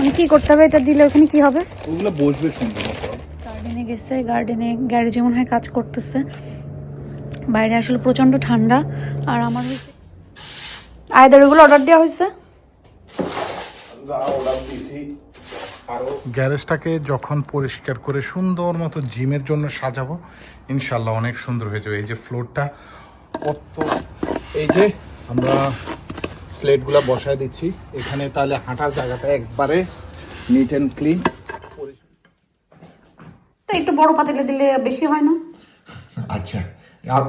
মানে কি করতে হবে? এটা দিলে ওখানে কি হবে? ওগুলো বসবে সুন্দর গার্ডেনে গেছে গার্ডেনে গ্যারেজে মনে হয় কাজ করতেছে। বাইরে আসলে প্রচণ্ড ঠান্ডা আর আমার হয়েছে আয়দার ওগুলো অর্ডার দেওয়া হয়েছে? গ্যারেজটাকে যখন পরিষ্কার করে সুন্দর মতো জিমের জন্য সাজাবো ইনশাল্লাহ অনেক সুন্দর হয়ে যাবে। এই যে ফ্লোরটা কত এই যে আমরা স্লেটগুলো বসায় দিচ্ছি। এখানে তাহলে হাঁটার জায়গাটা একবারে নিট অ্যান্ড ক্লিন তো একটু বড় পাতিলে দিলে বেশি হয় না? আচ্ছা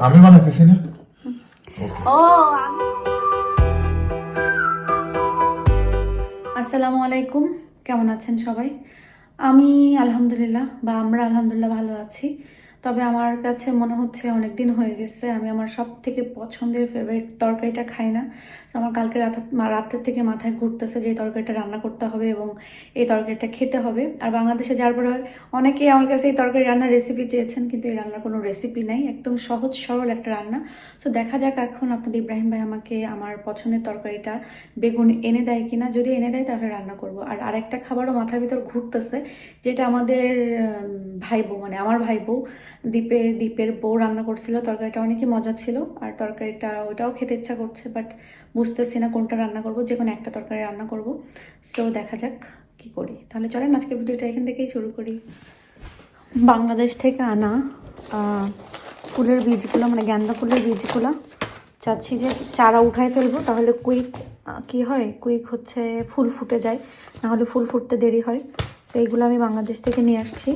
আমি বানাতেছি না? ও আসসালামু আলাইকুম কেমন আছেন সবাই? আমি আলহামদুলিল্লাহ বা আমরা আলহামদুলিল্লাহ ভালো আছি। তবে আমার কাছে মনে হচ্ছে অনেক দিন হয়ে গেছে। আমি আমার সব থেকে পছন্দের ফেভারিট তরকারিটা খাই না। তো আমার কালকে রাত রাত্রের থেকে মাথায় ঘুরতেছে যে এই তরকারিটা রান্না করতে হবে এবং এই তরকারিটা খেতে হবে। আর বাংলাদেশে যার পরে অনেকেই আমার কাছে এই তরকারি রান্নার রেসিপি চেয়েছেন, কিন্তু এই রান্নার কোনো রেসিপি নাই। একদম সহজ, সরল একটা রান্না। তো দেখা যাক এখন আপনাদের ইব্রাহিম ভাই আমাকে আমার পছন্দের তরকারিটা বেগুন এনে দেয় কিনা। যদি এনে দেয় তাহলে রান্না করব। আর আরেকটা খাবারও মাথার ভিতর ঘুরতেছে, যেটা আমাদের ভাই বউ মানে আমার ভাই বউ দ্বীপের দ্বীপের বউ রান্না করছিল, তরকারিটা অনেকই মজা ছিল, আর তরকারিটা ওটাও খেতে ইচ্ছা করছে বাট বুঝতেছি না কোনটা রান্না করব, যে কোনো একটা তরকারি রান্না করব। সো দেখা যাক কি করি। তাহলে চলেন আজকে ভিডিওটা এখান থেকেই শুরু করি। বাংলাদেশ থেকে আনা ফুলের বীজগুলো মানে গ্যান্দা ফুলের বীজগুলো, চাচ্ছি যে চারা উঠাই ফেলব, তাহলে কুইক কি হয়? কুইক হচ্ছে ফুল ফুটে যায়, নাহলে ফুল ফুটতে দেরি হয়। সেইগুলো আমি বাংলাদেশ থেকে নিয়ে আসছি।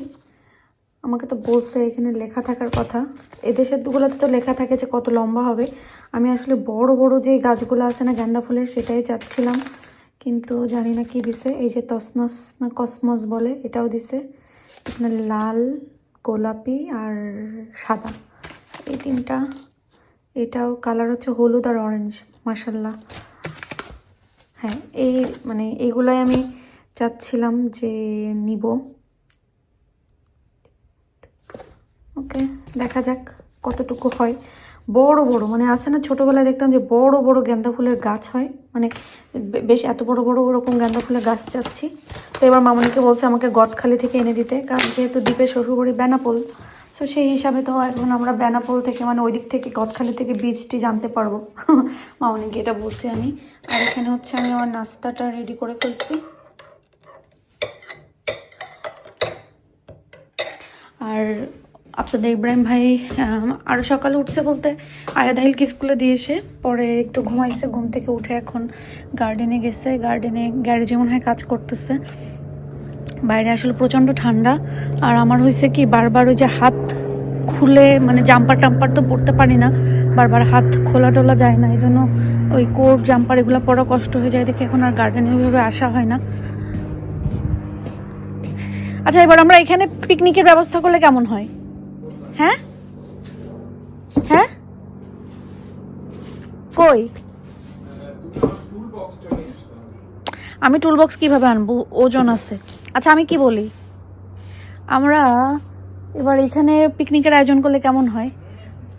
আমাকে তো বলছে এখানে লেখা থাকার কথা। এদেশের দুগুলোতে তো লেখা থাকে যে কত লম্বা হবে। আমি আসলে বড় বড় যে গাছগুলো আছে না গাঁদা ফুলের, সেটাই চাচ্ছিলাম। কিন্তু জানি না কি দিছে। এই যে তসমস না কসমস বলে, এটাও দিছে। এখানে লাল, গোলাপি আর সাদা। এই তিনটা। এটাও কালার হচ্ছে হলুদ আর অরেঞ্জ মাসাল্লাহ হ্যাঁ এই মানে এগুলাই আমি চাচ্ছিলাম যে নিব। ওকে, দেখা যাক কতটুকু হয়। বড় বড় মানে আসে না ছোটোবেলায় দেখতাম যে বড় বড় গেন্দা ফুলের গাছ হয়। মানে বেশ এত বড় বড় ওরকম গেন্দা ফুলের গাছ চাচ্ছি। তো এবার মামনিকে বলছে আমাকে গদখালি থেকে এনে দিতে, কারণ যেহেতু দ্বীপের শ্বশুরবাড়ি বেনাপোল, তো সেই হিসাবে তো এখন আমরা বেনাপোল থেকে মানে ওই দিক থেকে, গদখালি থেকে বীজটি জানতে পারব। মামনিকে এটা বলছি আমি। আর এখানে হচ্ছে আমি আমার নাস্তাটা রেডি করে ফেলছি। আর আপনাদের ইব্রাহিম ভাই আরও সকালে উঠছে বলতে আয়াদাহিলকে স্কুলে দিয়ে এসে, পরে একটু ঘুমাইছে, ঘুম থেকে উঠে এখন গার্ডেনে গেছে গার্ডেনে গ্যারেজে মনে হয় কাজ করতেছে। বাইরে আসলে প্রচণ্ড ঠান্ডা, আর আমার হয়েছে কি বারবার ওই যে হাত খুলে মানে জাম্পার টাম্পার তো পরতে পারি না, বারবার হাত খোলা টোলা যায় না এই জন্য ওই কোট জাম্পার এগুলো পরা কষ্ট হয়ে যায় দেখে এখন আর গার্ডেনে ওইভাবে আসা হয় না। আচ্ছা এবার আমরা এখানে পিকনিকের ব্যবস্থা করলে কেমন হয়? হ্যাঁ? হ্যাঁ? কই? আমি টুল বক্স কীভাবে আনব? ওজন আছে। আচ্ছা আমি কি বলি? আমরা এবার এখানে পিকনিকের আয়োজন করলে কেমন হয়?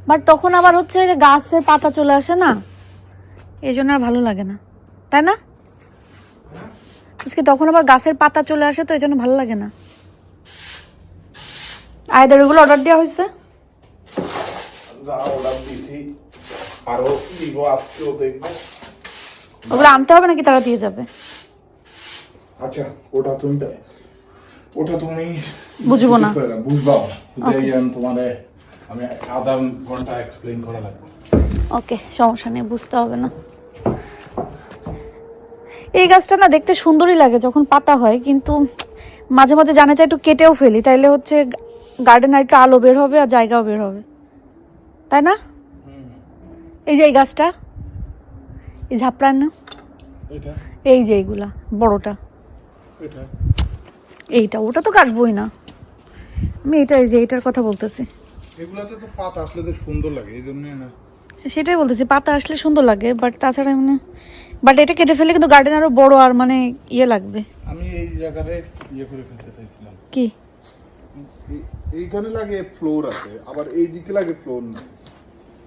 বাট তখন আবার হচ্ছে যে গাছের পাতা চলে আসে না? এই জন্য আর ভালো লাগে না। তাই না? তখন আবার গাছের পাতা চলে আসে তো এই জন্য ভালো লাগে না। আয়দার ওগুলো অর্ডার দেওয়া হয়েছে। যা অর্ডার দিয়েছি আরও দিব আজকেও দেখব। ওগুলো আনতে হবে নাকি তারা দিয়ে যাবে? আচ্ছা ওটা তুমি ওটা তুমি বুঝব না। বুঝবাও। তোমার আমি আধা ঘণ্টা এক্সপ্লেন করা লাগবে। ওকে সমস্যা নেই বুঝতে হবে না। এই গাছটা না দেখতে সুন্দরই লাগে যখন পাতা হয় কিন্তু মাঝে মাঝে জানা যায় একটু কেটেও ফেলি তাইলে হচ্ছে গার্ডেন আর একটু আলো বের হবে আর জায়গাও বের হবে। তাই না? এই যে এই গাছটা এই ঝাপড়ান না? এই যে এইগুলা বড়টা। এইটা ওটা তো কাটবোই না। আমি এটা এই যে এইটার কথা বলতেছি। এগুলাতে তো পাতা আসলে তো সুন্দর লাগে এই জন্য না। সেটাই বলতেছি পাতা আসলে সুন্দর লাগে বাট তাছাড়া মানে বাট এটা কেটে ফেলে কিন্তু গার্ডেন আরও বড় আর মানে ইয়ে লাগবে। আমি এই জায়গাতে ইয়ে করে ফেলতে চাইছিলাম। কি? এইখানে লাগে ফ্লোর আছে আবার এই দিকে লাগে ফ্লোর না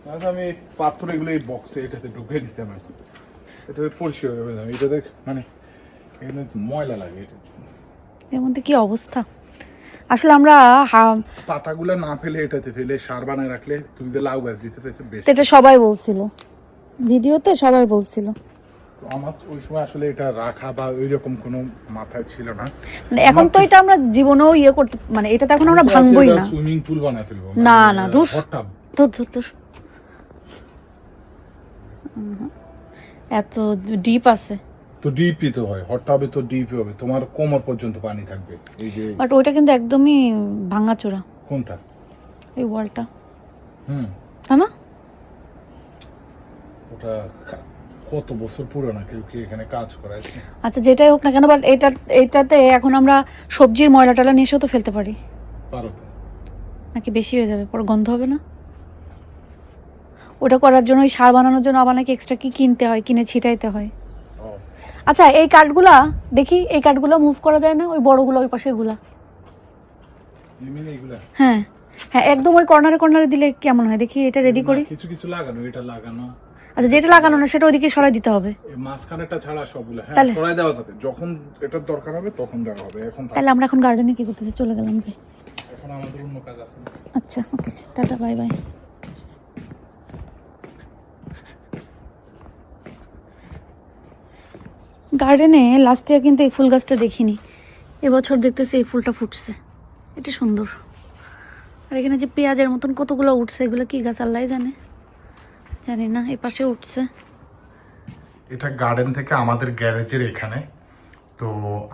তাহলে আমি পাথর এগুলো এই বক্সে এটাতে ঢুকিয়ে দিতাম আর কি। এটা পরিষ্কার করে দিতাম এটা দেখ মানে এখানে ময়লা লাগে এটা। এর মধ্যে কি অবস্থা? আসলে আমরা পাতাগুলো না ফেলে এটাতে ফেলে সার বানায় রাখলে তুমি তো লাউ গাছ দিতে এটা সবাই বলছিল। ভিডিওতে সবাই বলছিল। তো আমার ওই সময় আসলে এটা রাখা বা ওই রকম কোনো মাথায় ছিল না। মানে এখন তো এটা আমরা জীবনেও ইয়ে করতে মানে এটা তো এখন আমরা ভাঙবই না। সুইমিং পুল বানায় ফেলব না, না, ধুর। ধুর ধুর ধুর। এত ডিপ আছে। তো ডিপই তো হয় হট টাবে তো ডিপই হবে তোমার কোমর পর্যন্ত পানি থাকবে। এই যে বাট ওইটা কিন্তু একদমই ভাঙাচোরা। কোনটা? এই ওয়ালটা হুম। তাই না? ওটা কত বছর পুরনো কেউ কি এখানে কাজ করাইছে আচ্ছা যেটাই হোক না কেন বাট এটা এটাতে এখন আমরা সবজির ময়লা টয়লা নিয়ে এসেও তো ফেলতে পারি। পারো তো। নাকি বেশি হয়ে যাবে? পরে গন্ধ হবে না? ওটা করার জন্য ওই সার বানানোর জন্য আবার নাকি এক্সট্রা কি কিনতে হয় কিনে ছিটাইতে হয়। আচ্ছা এই কাঠগুলা দেখি এই কাঠগুলো মুভ করা যায় না? ওই বড়গুলো ওই পাশেরগুলা হ্যাঁ। হ্যাঁ একদম ওই কর্নারে কর্নারে দিলে কেমন হয়? দেখি এটা রেডি করি। কিছু কিছু লাগানো এটা লাগানো। আচ্ছা যেটা লাগানো না সেটা ওইদিকে সরাই দিতে হবে। এই মাঝখানেটা ছাড়া সবগুলো হ্যাঁ সরাই দেওয়া যাবে যখন এটার দরকার হবে তখন দেওয়া হবে। এখন তাহলে আমরা এখন গার্ডেনে কি করতেছি? চলে গেলাম ভাই এখন আমাদের অন্য কাজ আছে। আচ্ছা ওকে টাটা বাই বাই গার্ডেনে লাস্ট ইয়ার কিন্তু এই ফুল গাছটা দেখিনি। এবছর দেখতেছি এই ফুলটা ফুটছে। এটা সুন্দর। আর এখানে যে পেঁয়াজের মতন কতগুলো উঠছে এগুলো কি গাছ আল্লাহ জানে। জানি না এই পাশে উঠছে। এটা গার্ডেন থেকে আমাদের গ্যারেজের এখানে। তো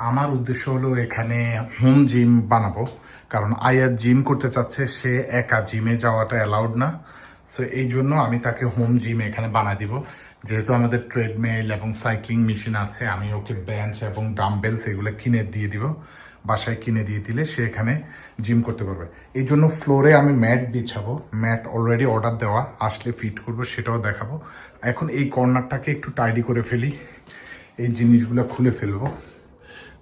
আমার উদ্দেশ্য হলো এখানে হোম জিম বানাবো। কারণ আয়ার জিম করতে চাচ্ছে, সে একা জিমে যাওয়াটা অ্যালাউড না। সো এই জন্য আমি তাকে হোম জিম এখানে বানাই দিব। যেহেতু আমাদের ট্রেডমিল এবং সাইক্লিং মেশিন আছে, আমি ওকে বেঞ্চ এবং ডাম্বেলস এগুলো কিনে দিয়ে দিব। বাসায় কিনে দিয়ে দিলে সে এখানে জিম করতে পারবে। এই জন্য ফ্লোরে আমি ম্যাট বিছাবো। ম্যাট অলরেডি অর্ডার দেওয়া, আসলে ফিট করব, সেটাও দেখাবো। এখন এই কর্নারটাকে একটু টাইডি করে ফেলি। এই জিনিসগুলো খুলে ফেলব।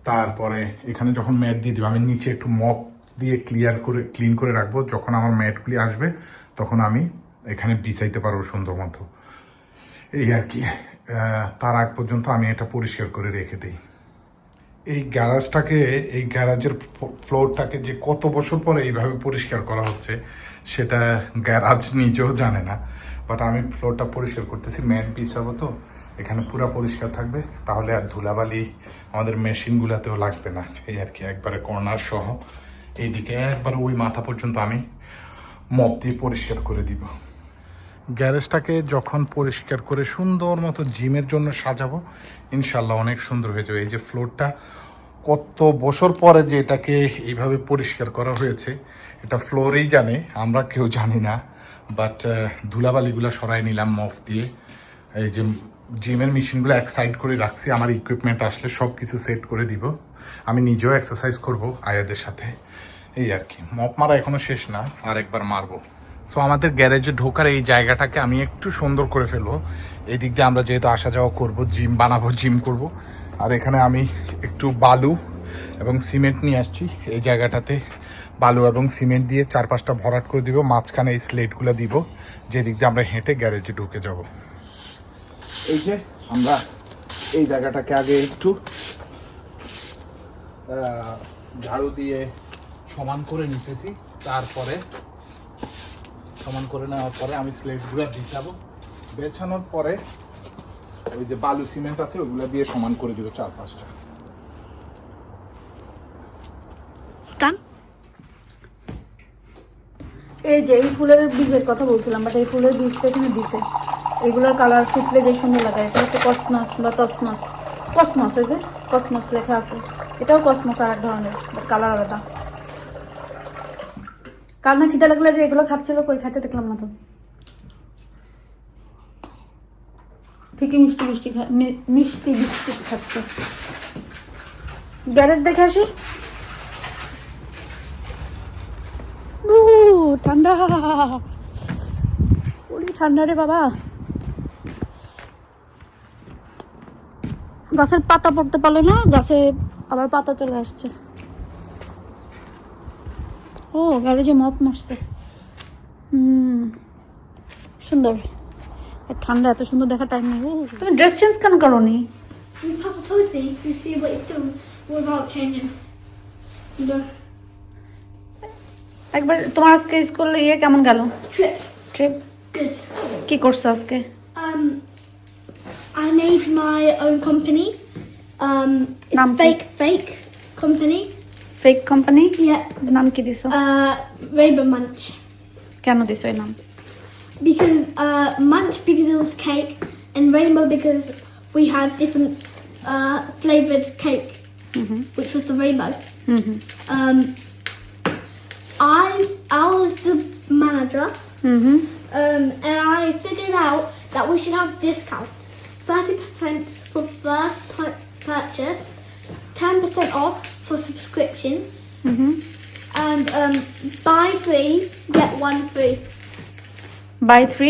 তারপরে এখানে যখন ম্যাট দিয়ে দিব, আমি নিচে একটু মপ দিয়ে ক্লিয়ার করে ক্লিন করে রাখব। যখন আমার ম্যাটগুলি আসবে, তখন আমি এখানে বিছাইতে পারব সুন্দর মতো। এই আর কি। তার আগ পর্যন্ত আমি এটা পরিষ্কার করে রেখে দিই। এই গ্যারাজটাকে, এই গ্যারাজের ফ্লো- ফ্লোরটাকে যে কত বছর পরে এইভাবে পরিষ্কার করা হচ্ছে, সেটা গ্যারাজ নিজেও জানে না। বাট আমি ফ্লোরটা পরিষ্কার করতেছি ম্যাট বিছাবো তো। এখানে পুরো পরিষ্কার থাকবে। তাহলে আর ধুলাবালি আমাদের মেশিনগুলোতেও লাগবে না। এই আর কি, একবারে কর্নার সহ। এইদিকে একবার ওই মাথা পর্যন্ত আমি মপ দিয়ে পরিষ্কার করে দিব। গ্যারেজটাকে যখন পরিষ্কার করে সুন্দর মতো জিমের জন্য সাজাবো ইনশাল্লাহ অনেক সুন্দর হয়ে যাবে। এই যে ফ্লোরটা কত বছর পরে যে এটাকে এইভাবে পরিষ্কার করা হয়েছে, এটা ফ্লোরেই জানে, আমরা কেউ জানি না। বাট ধুলাবালিগুলো সরাই নিলাম মফ দিয়ে। এই যে জিমের মেশিনগুলো এক সাইড করে রাখছি, আমার ইকুইপমেন্ট আসলে সব কিছু সেট করে দিব। আমি নিজেও এক্সারসাইজ করব আয়াদের সাথে। এই আর কি মপ মারা এখনও শেষ না আর একবার মারবো। সো আমাদের গ্যারেজে ঢোকার এই জায়গাটাকে আমি একটু সুন্দর করে ফেলব। এই দিক দিয়ে আমরা যেহেতু আসা যাওয়া করব, জিম বানাবো, জিম করব। আর এখানে আমি একটু বালু এবং সিমেন্ট নিয়ে আসছি। এই জায়গাটাতে বালু এবং সিমেন্ট দিয়ে চার পাঁচটা ভরাট করে দিব, মাঝখানে এই স্লেটগুলো দিব, যে দিক দিয়ে আমরা হেঁটে গ্যারেজে ঢুকে যাব। এই যে আমরা এই জায়গাটাকে আগে একটু ঝাড়ু দিয়ে সমান করে নিতেছি, তারপরে সমান করে নেওয়ার পরে আমি স্লেটগুলো বিছাবো। বেছানোর পরে ওই যে বালু সিমেন্ট আছে ওগুলো দিয়ে সমান করে দিব চার পাঁচটা। এই যে এই ফুলের বীজের কথা বলছিলাম বাট এই ফুলের বীজ তো এখানে দিছে। এগুলোর কালার ফুটলে যে সুন্দর লাগে এটা হচ্ছে কসমস বা তসমস। কসমস এই যে কসমস লেখা আছে। এটাও কসমস আর এক ধরনের বাট কালার আলাদা। কাল না খিদে লাগলে যে এগুলো খাচ্ছিল, কই খাইতে দেখলাম না তো। ঠিকই মিষ্টি মিষ্টি মিষ্টি বিস্কুট খাচ্ছে। গ্যারেজ দেখে আসি। ঠান্ডা। ওরে ঠান্ডা রে বাবা। গাছের পাতা পড়তে পারল না, গাছে আবার পাতা চলে আসছে। ও garaja mop মারছে। হুম সুন্দর। ঠান্ডা এত সুন্দর দেখা টাইম নেই। তুমি ড্রেস চেঞ্জ কেন করো নি একবার তোমার আজকে স্কুল ইয়ে কেমন গেল? কি করছ আজকে? Um, I made my company company. Um, it's fake. Fake company Yeah. নাম কি দিছো Uh, Rainbow Munch. কেন দিছো এই নাম Because uh, Munch because it was cake, and Rainbow because we had different uh, flavored cake, which was the rainbow. Hmm hmm Um, I I was the manager, hmm hmm um, and I figured out that we should have discounts: thirty percent for first pu- purchase, ten percent off for subscription, hmm hmm and um, buy three get one free. Buy three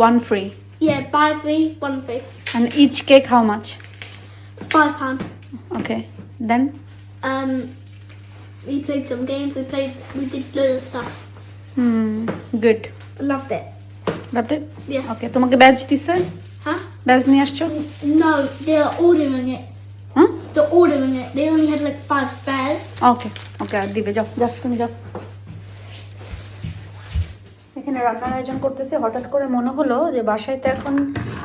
one free Yeah, buy three one free. And each cake how much Five pound. Okay then Um, we played some games. We played. We did loads of stuff. Hmm good Loved it. But Yeah. Okay তোমাকে batch দিছে Huh? Batch নিয়ে আসছো No, they're ordering it. Hmm They're ordering it. They only had, like, five spares. ওকে ওকে আর দিবে যাও যাও, তুমি যাও। এখানে রান্নার আয়োজন করতেছে, হঠাৎ করে মনে হলো যে বাসায় তো এখন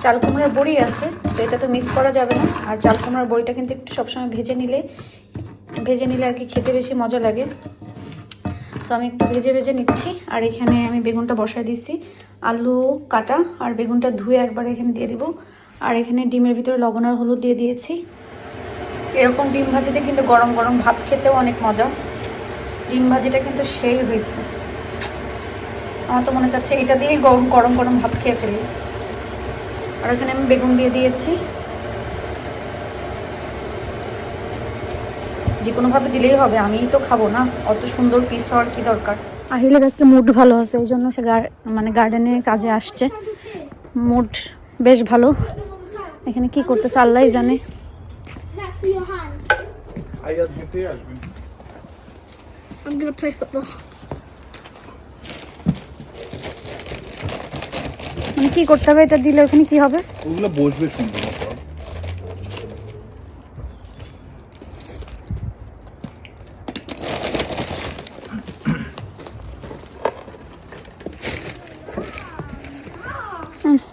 চাল কুমড়ার বড়ি আছে, তো এটা তো মিস করা যাবে না। আর চাল কুমড়ার বড়িটা কিন্তু একটু সবসময় ভেজে নিলে ভেজে নিলে আর কি খেতে বেশি মজা লাগে। সো আমি একটু ভেজে ভেজে নিচ্ছি, আর এখানে আমি বেগুনটা বসায় দিচ্ছি। আলু কাটা আর বেগুনটা ধুয়ে একবার এখানে দিয়ে দিব। আর এখানে ডিমের ভিতরে লবণ আর হলুদ দিয়ে দিয়েছি। এরকম ডিম ভাজিতে কিন্তু গরম গরম ভাত খেতেও অনেক মজা। ডিম ভাজিটা কিন্তু সেই হয়েছে আমার তো মনে চাচ্ছে এটা দিয়েই গরম গরম গরম ভাত খেয়ে ফেলি। আর এখানে আমি বেগুন দিয়ে দিয়েছি। যে কোনোভাবে দিলেই হবে, আমিই তো খাব না। অত সুন্দর পিস হওয়ার কি দরকার? আহিলের আজকে মুড ভালো আছে, এই জন্য সে মানে গার্ডেনে কাজে আসছে। মুড বেশ ভালো। এখানে কি করতেছে আল্লাহ জানে। Next to your hand. Iyer হেঁটে আসবেন play football. মানে কি করতে হবে? এটা দিলে ওখানে কি হবে? ওগুলো বসবে সুন্দর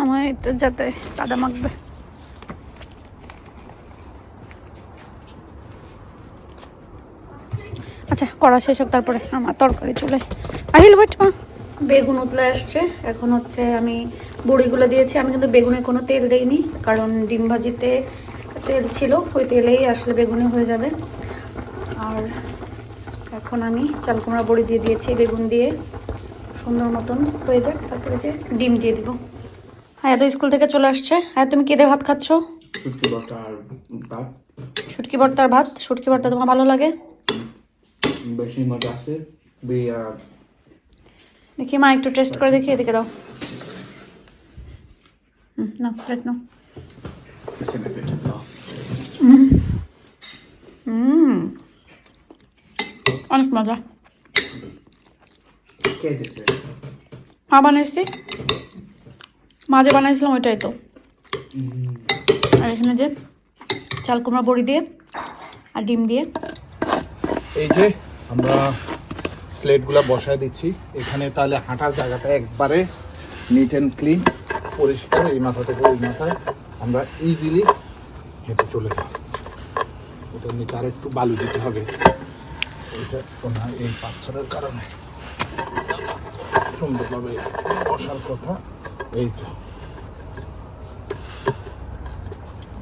আমার এটা যাতে কাদা মাখবে আচ্ছা করা শেষ হোক তারপরে আমার তরকারি চলে আহিল ওয়েট মা। বেগুন উতলে আসছে। এখন হচ্ছে আমি বড়িগুলো দিয়েছি। আমি কিন্তু বেগুনে কোনো তেল দেইনি কারণ ডিম ভাজিতে তেল ছিল। ওই তেলেই আসলে বেগুনে হয়ে যাবে। আর এখন আমি চাল কুমড়া বড়ি দিয়ে দিয়েছি বেগুন দিয়ে। সুন্দর মতন হয়ে যাক। তারপরে যে ডিম দিয়ে দিব। হ্যাঁ তো স্কুল থেকে চলে আসছে। হ্যাঁ তুমি কেঁদে ভাত খাচ্ছ? শুটকি বাটা আর ভাত। শুটকি ভর্তার ভাত। শুটকি ভর্তা তোমার ভালো লাগে? বেশি মজা আহ, দেখি মা একটু টেস্ট করে দেখি এদিকে দাও। হুম, না প্লেট নাও। অনেক মজা। মা বানাইছি? মা যে বানাইছিলাম ওইটাই তো। আর এখানে যে চাল কুমড়া বড়ি দিয়ে আর ডিম দিয়ে। এই যে আমরা স্লেটগুলো বসায় দিচ্ছি। এখানে তাহলে হাঁটার জায়গাটা একবারে নিট অ্যান্ড ক্লিন পরিষ্কার এই মাথা থেকে ওই মাথায়। আমরা ইজিলি হেঁটে চলে যাই ওটা নিচে আর একটু বালু দিতে হবে। এটা ওনার এই পাথরের কারণে। সুন্দরভাবে বসার কথা, এই তো।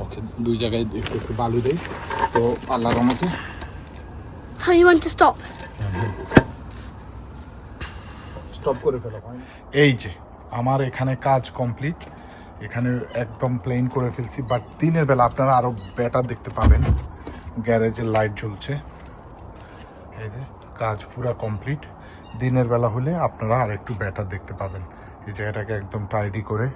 ওকে, দুই জায়গায় একটু একটু বালু দেয় তো আল্লাহর মতো Tell me when to stop. Stop করে ফেলা এই যে আমার এখানে কাজ কমপ্লিট এখানে একদম প্লেন করে ফেলছি বাট দিনের বেলা আপনারা আরও বেটার দেখতে পাবেন। গ্যারেজের লাইট জ্বলছে। এই যে কাজ পুরা কমপ্লিট দিনের বেলা হলে আপনারা আর একটু বেটার দেখতে পাবেন। এই জায়গাটাকে একদম টাইডি করে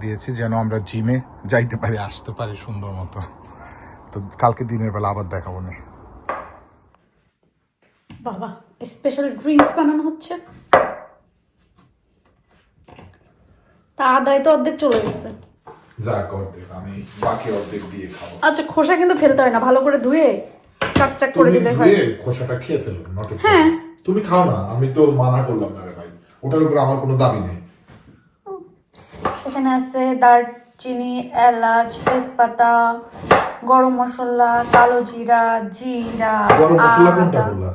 দিয়েছি যেন আমরা জিমে যাইতে পারি আসতে পারি সুন্দর মতো। তো কালকে দিনের বেলা আবার দেখাবো না। বাবা স্পেশাল ড্রিঙ্কস বানানো হচ্ছে। তা আদায় তো অর্ধেক চলে গেছে। যাক অর্ধেক আমি বাকি অর্ধেক দিয়ে খাব। আচ্ছা খোসা কিন্তু ফেলতে হয় না ভালো করে ধুয়ে চাক চাক করে দিলে হয়। খোসাটা খেয়ে ফেলো হ্যাঁ। তুমি খাও না আমি তো মানা করলাম না রে ভাই। ওটার উপর আমার কোনো দাবি নেই। এখানে আছে দারচিনি এলাচ তেজপাতা গরম মশলা কালো জিরা জিরা গরম মশলা কোনটা। বললা?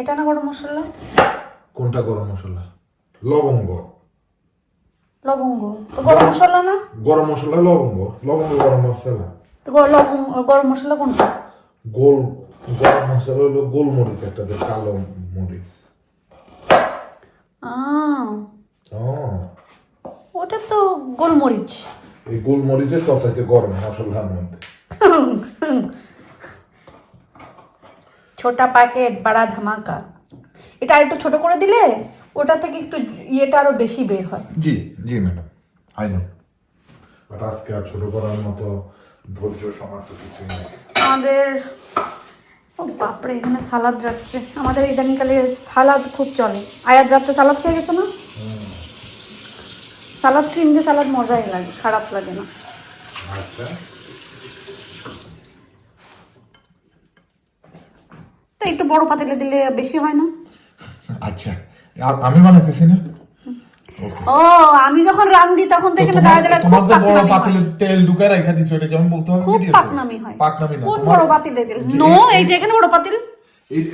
এটা না গরম মশলা? কোনটা গরম মশলা? লবঙ্গ। লবঙ্গ। তো গরম মশলা না? গরম মশলা লবঙ্গ। লবঙ্গ গরম মশলা। তো লবঙ্গ গরম মশলা কোনটা? গোল গরম মশলা হলো গোলমরিচ একটা কালো মরিচ। ওটা তো গোলমরিচ। এই গোলমরিচের সবচাইতে গরম মশলার মধ্যে। ছোটা প্যাকেট বাড়া ধামাকা। এটা আর একটু ছোট করে দিলে ওটা থেকে একটু ইয়েটা আরও বেশি বের হয়। জি জি ম্যাডাম। আই নো বাট আজকে আর ছোট করার মতো ধৈর্য সমাপ্ত কিছুই নেই। আমাদের ও বাপরে এখানে সালাদ রাখছে। আমাদের ইদানিংকালে সালাদ খুব চলে। আয়াত রাত্রে সালাদ খেয়ে গেছে না? সালাদ ক্রিম দিয়ে সালাদ মজাই লাগে খারাপ লাগে না। আচ্ছা। একটু বড় পাতিলে দিলে বেশি হয় না? আচ্ছা। আমি বানাইতেছি না? ও আমি যখন রান্ধি তখন তো এখানে দাঁড়া দাঁড়া খুব বড় পাতিলে তেল ঢুকায় রেখে দিছো এটা কেমন বলতে হবে খুব? পাকনামি হয়। পাকনামি না কোন বড় পাতিলে দিল। নো এই যে এখানে বড় পাতিল। এই-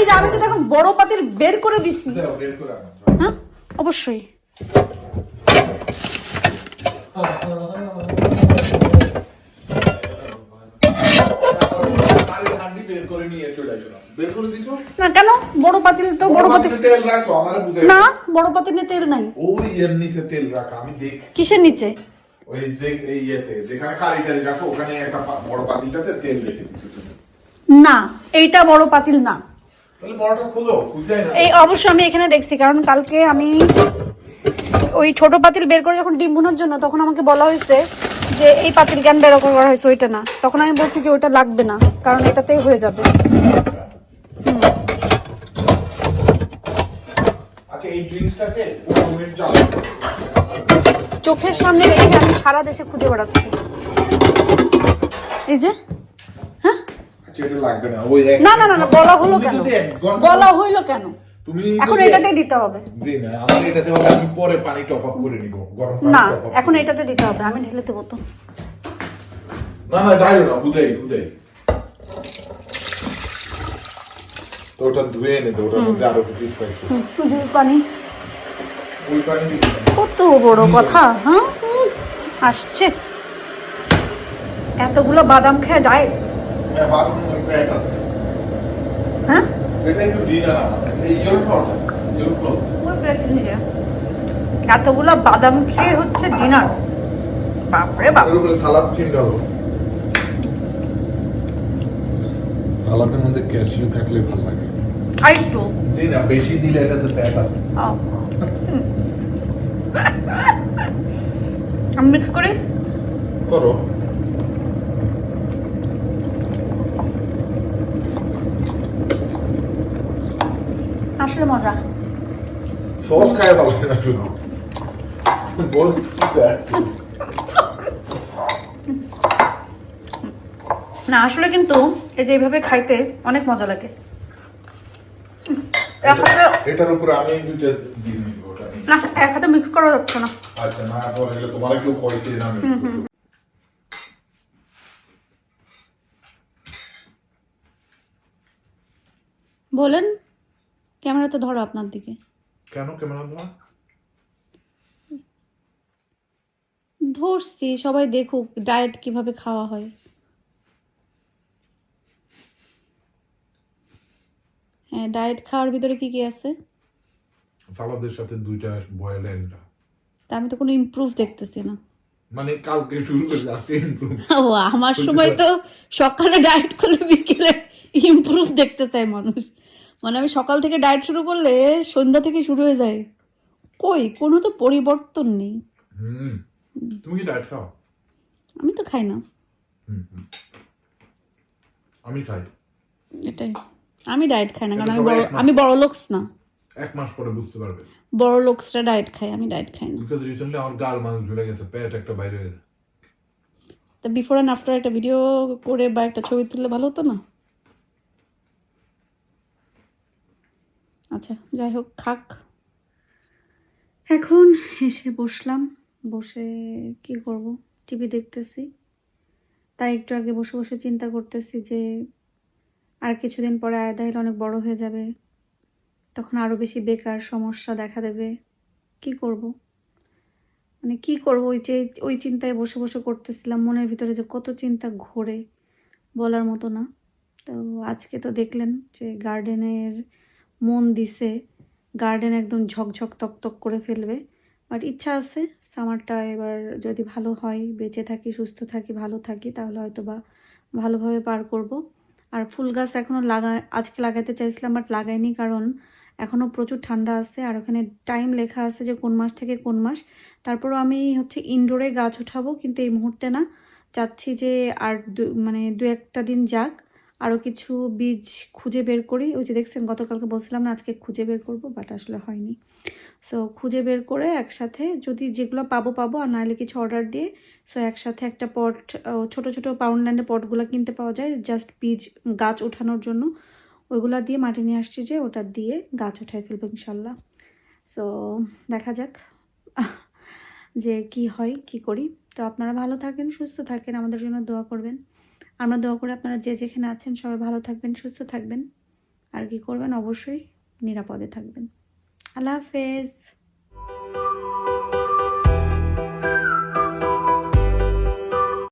যে আমি তো এখন বড় পাতিল বের করে আনো। হ্যাঁ অবশ্যই আরে হান্ডি বের করে নিয়ে চলে। বের করে দিছো? না কেন বড় পাতিল তো বড় পাতিল তেল আমারে বুঝাই না বড় পাতিলে তেল নাই ওই এর নিচে তেল রাখা, আমি দেখি। কিসের নিচে ওই যে- এই ইয়েতে, যেখানে কারি টারি রাখো, ওখানে একটা বড় পাতিলটাতে তেল রেখে দিছো তুমি। না এইটা বড় পাতিল না তাহলে বড়টা খোঁজো, খুঁজেই না। এই অবশ্য আমি এখানে দেখছি কারণ কালকে আমি ওই ছোট পাতিল বের করে যখন ডিম ভুনার জন্য তখন আমাকে বলা হয়েছে যে এই পাতিল কেন বের করা হয়েছে ওইটা না। তখন আমি বলছি যে ওইটা লাগবে না কারণ এটাতেই হয়ে যাবে। আচ্ছা। চোখের সামনে রেখে আমি সারা দেশে খুঁজে বেড়াচ্ছি। এই যে হ্যাঁ? আচ্ছা, না। না না বলা হলো কেন? বলা হইল কেন? তুমি এখন এটাতেই দিতে হবে। না, আমার এটাতে হবে, আমি পরে পানি টপ আপ করে নিব গরম পানি না এখন এটাতে দিতে হবে আমি ঢেলে দেবো তো। না না না হুদাই হুদাই তো ওটা ধুয়ে এনে তো ওটার মধ্যে আরও কিছু স্পাইস পানি। ওই পানি কত বড় কথা হ্যাঁ আসছে। এতগুলো বাদাম খেয়ে ডায়েট হ্যাঁ বাথরুম ওই প্যাট এতগুলো বাদাম খেয়ে হচ্ছে ডিনার বাপরে বাপ। সালাদ ক্রিম ডালো সালাদের মধ্যে ক্যাশিউ থাকলে ভালো লাগে। আর একটু জি না বেশি দিলে এটাতে ফ্যাট আছে। আমি মিক্স করি? করো। আসলে মজা। সস খায় ভালো না শুধু। না আসলে কিন্তু এই যে এইভাবে খাইতে অনেক মজা লাগে। এটার উপরে আমি দুইটা দিয়ে না এক হাতে মিক্স করা যাচ্ছে না। আচ্ছা না পরে গেলে তোমার কেউ কয়েছে না আমি বলেন। ক্যামেরা তো ধরো আপনার দিকে। কেন ক্যামেরা ধোয়া ধরছি সবাই দেখুক ডায়েট কীভাবে খাওয়া হয়। হ্যাঁ ডায়েট খাওয়ার ভিতরে কি কি আছে? সালাদের সাথে দুইটা বয়েল এন্ডা তা আমি তো কোনো ইমপ্রুভ দেখতেছি না। মানে কালকে শুরু করে আজকে improve। ও আমার সময় তো সকালে ডায়েট করলে বিকেলে ইমপ্রুভ দেখতে চায় মানুষ। মানে আমি সকাল থেকে ডায়েট শুরু করলে সন্ধ্যা থেকে শুরু হয়ে যায়। কই? কোনো তো পরিবর্তন নেই। তুমি কি ডায়েট খাও? আমি তো খাই না। আমি খাই। এটাই। আমি ডায়েট খাই না কারণ আমি বড় আমি বড় লোকস না। এক মাস পরে বুঝতে পারবে। বড় লোকসরা ডায়েট খায় আমি ডায়েট খাই না। বিকজ রিসেন্টলি আমার গাল মানুষ ঝুলে গেছে পেট একটা বাইরে হয়ে তা বিফোর অ্যান্ড আফটার একটা ভিডিও করে বা একটা ছবি তুললে ভালো হতো না? আচ্ছা যাই হোক, খাক। এখন এসে বসলাম, বসে কি করব? টিভি দেখতেছি। তাই একটু আগে বসে বসে চিন্তা করতেছি যে আর কিছুদিন পরে আয়দাইল অনেক বড় হয়ে যাবে। তখন আরও বেশি বেকার, সমস্যা দেখা দেবে। কি করব? মানে কি করব? ওই যে, ওই চিন্তায় বসে বসে করতেছিলাম, মনের ভিতরে যে কত চিন্তা ঘোরে, বলার মতো না। তো আজকে তো দেখলেন যে গার্ডেনের মন দিছে গার্ডেন একদম ঝকঝক তকতক করে ফেলবে। বাট ইচ্ছা আছে সামারটা এবার যদি ভালো হয়, বেঁচে থাকি, সুস্থ থাকি, ভালো থাকি, তাহলে হয়তো বা ভালোভাবে পার করব। আর ফুল গাছ এখনও লাগা, আজকে লাগাতে চাইছিলাম বাট লাগাইনি কারণ এখনও প্রচুর ঠান্ডা আছে। আর ওখানে টাইম লেখা আছে যে কোন মাস থেকে কোন মাস। তারপরও আমি হচ্ছে ইনডোরে গাছ উঠাবো, কিন্তু এই মুহূর্তে না, চাচ্ছি যে আর মানে দু একটা দিন যাক। আরও কিছু বীজ খুঁজে বের করি। ওই যে দেখছেন, গতকালকে বলছিলাম না, আজকে খুঁজে বের করব বাট আসলে হয়নি। সো খুঁজে বের করে একসাথে যদি যেগুলো পাবো পাবো, আর নাহলে কিছু অর্ডার দিয়ে সো একসাথে একটা পট ছোট ছোট পাউন্ডল্যান্ডে পটগুলো কিনতে পাওয়া যায় জাস্ট বীজ, গাছ ওঠানোর জন্য। ওইগুলা দিয়ে মাটি নিয়ে আসছি যে, ওটা দিয়ে গাছ উঠাই ফেলব ইনশাল্লাহ। সো দেখা যাক যে কি হয়, কি করি। তো আপনারা ভালো থাকেন, সুস্থ থাকেন, আমাদের জন্য দোয়া করবেন। আমরা দোয়া করে আপনারা যে যেখানে আছেন সবাই ভালো থাকবেন, সুস্থ থাকবেন। আর কি করবেন? অবশ্যই নিরাপদে থাকবেন। আল্লাহ হাফেজ।